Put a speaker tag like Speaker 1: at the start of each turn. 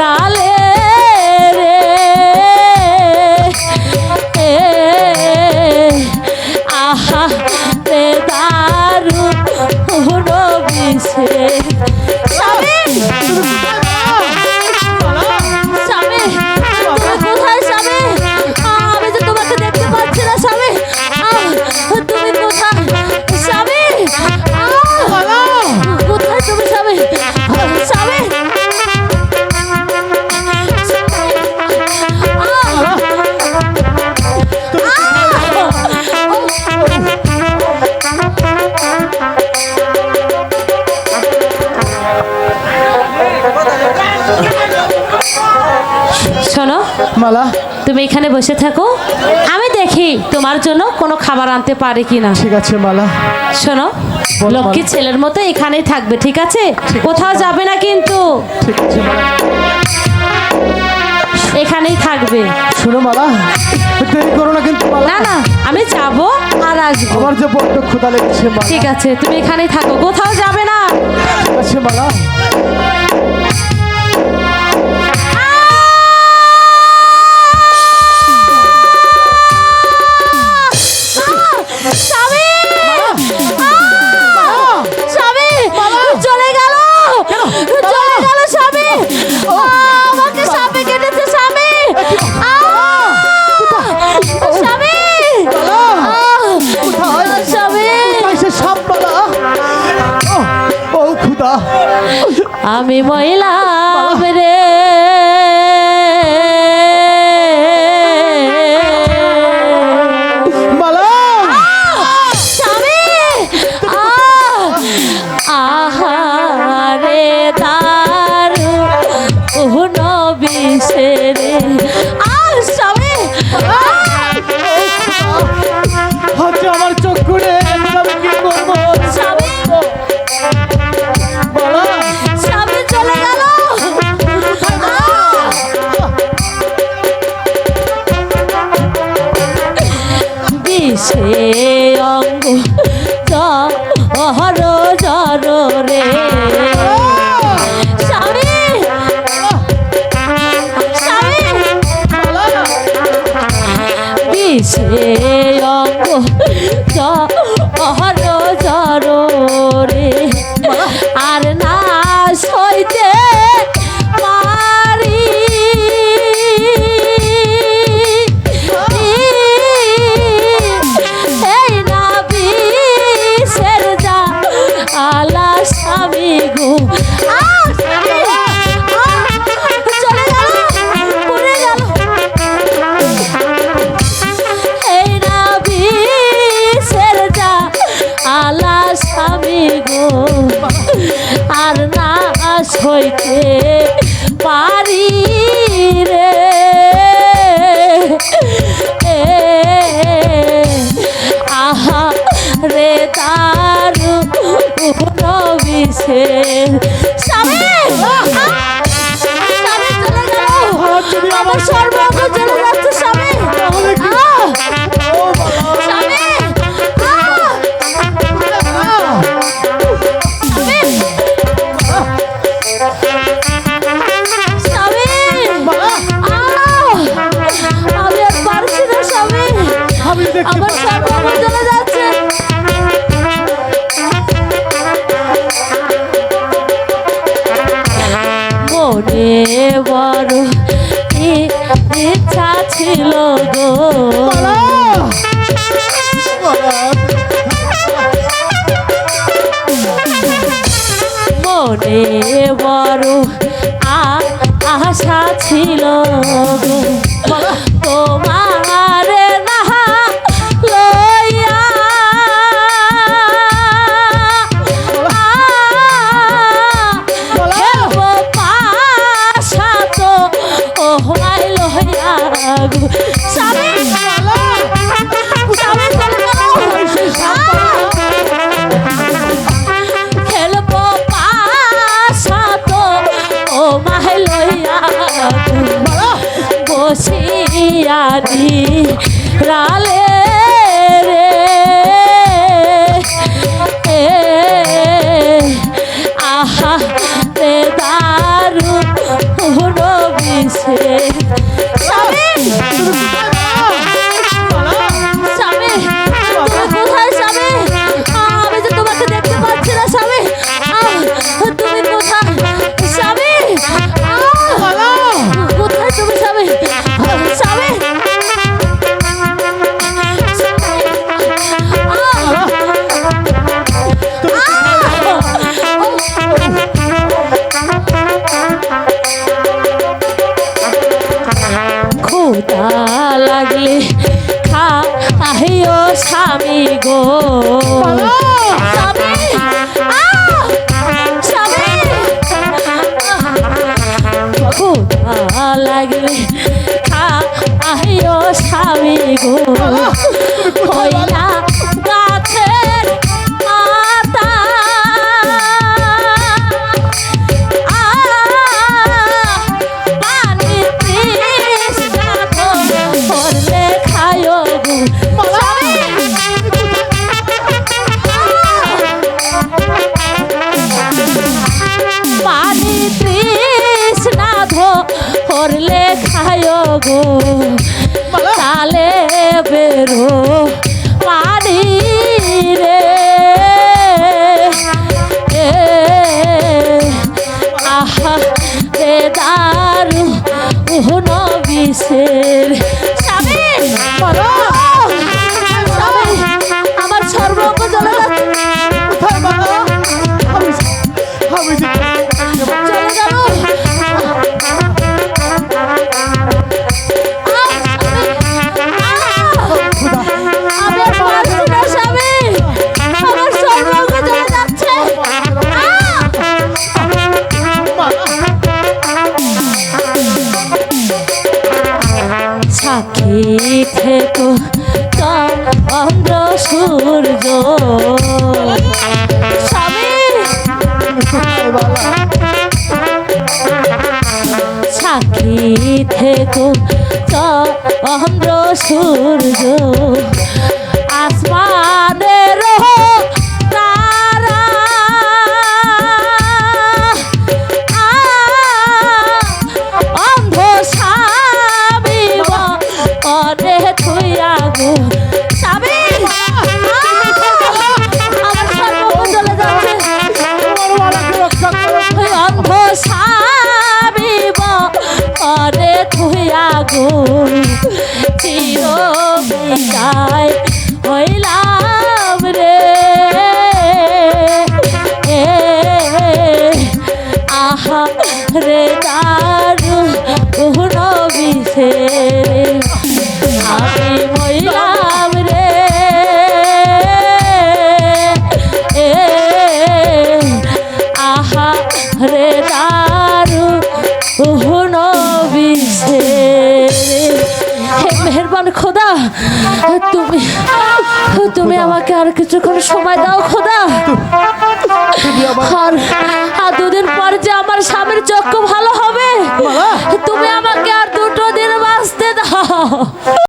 Speaker 1: literal.
Speaker 2: মালা।
Speaker 1: তুমি এখানে বসে থাকো। আমি দেখি তোমার জন্য কোনো খাবার আনতে পারে কিনা।
Speaker 2: ঠিক আছে মালা।
Speaker 1: শোনো লক্ষ্মী ছেলের মতো এখানেই থাকবে ঠিক আছে? কোথাও যাবে না কিন্তু।
Speaker 2: ঠিক আছে
Speaker 1: এখানেই থাকবে।
Speaker 2: শোনো মালা। দেরি করো না কিন্তু
Speaker 1: না না আমি যাব আর আসব।
Speaker 2: আমার যে বড্ড ক্ষুধা লেগেছে
Speaker 1: ঠিক আছে তুমি এখানেই থাকো কোথাও যাবে না।
Speaker 2: ঠিক আছে মালা।
Speaker 1: আমি মহিলা রে। I'm রে বিষে অঙ্গ জহর জর রে। আর না তারু গেল। আমার সর্বঙ্গ চলে যাচ্ছে। বড় আশা ছিল তোমার বসিয়া দি রালে হা আহে ও স্বামী গো। স্বামী লাগবে খা আহে স্বামী গো। গো। তালে বেরো পানি রে। আহা রে দারু বিশের স্বামী থেকো চন্দ্র সূর্য। স্বামী! সাক্ষী থেকো চন্দ্র সূর্য। আসমানের থুইয়া গো চির বিদায় হইলাম রে। আহা রে দারু উহন বিষে মেহরবান খোদা তুমি তুমি আমাকে আর কিছুক্ষণ সময় দাও খোদা। আর আর দুদিন পর যে আমার স্বামীর চক্ষু ভালো হবে তুমি আমাকে আর দুটো দিন বাঁচতে দাও।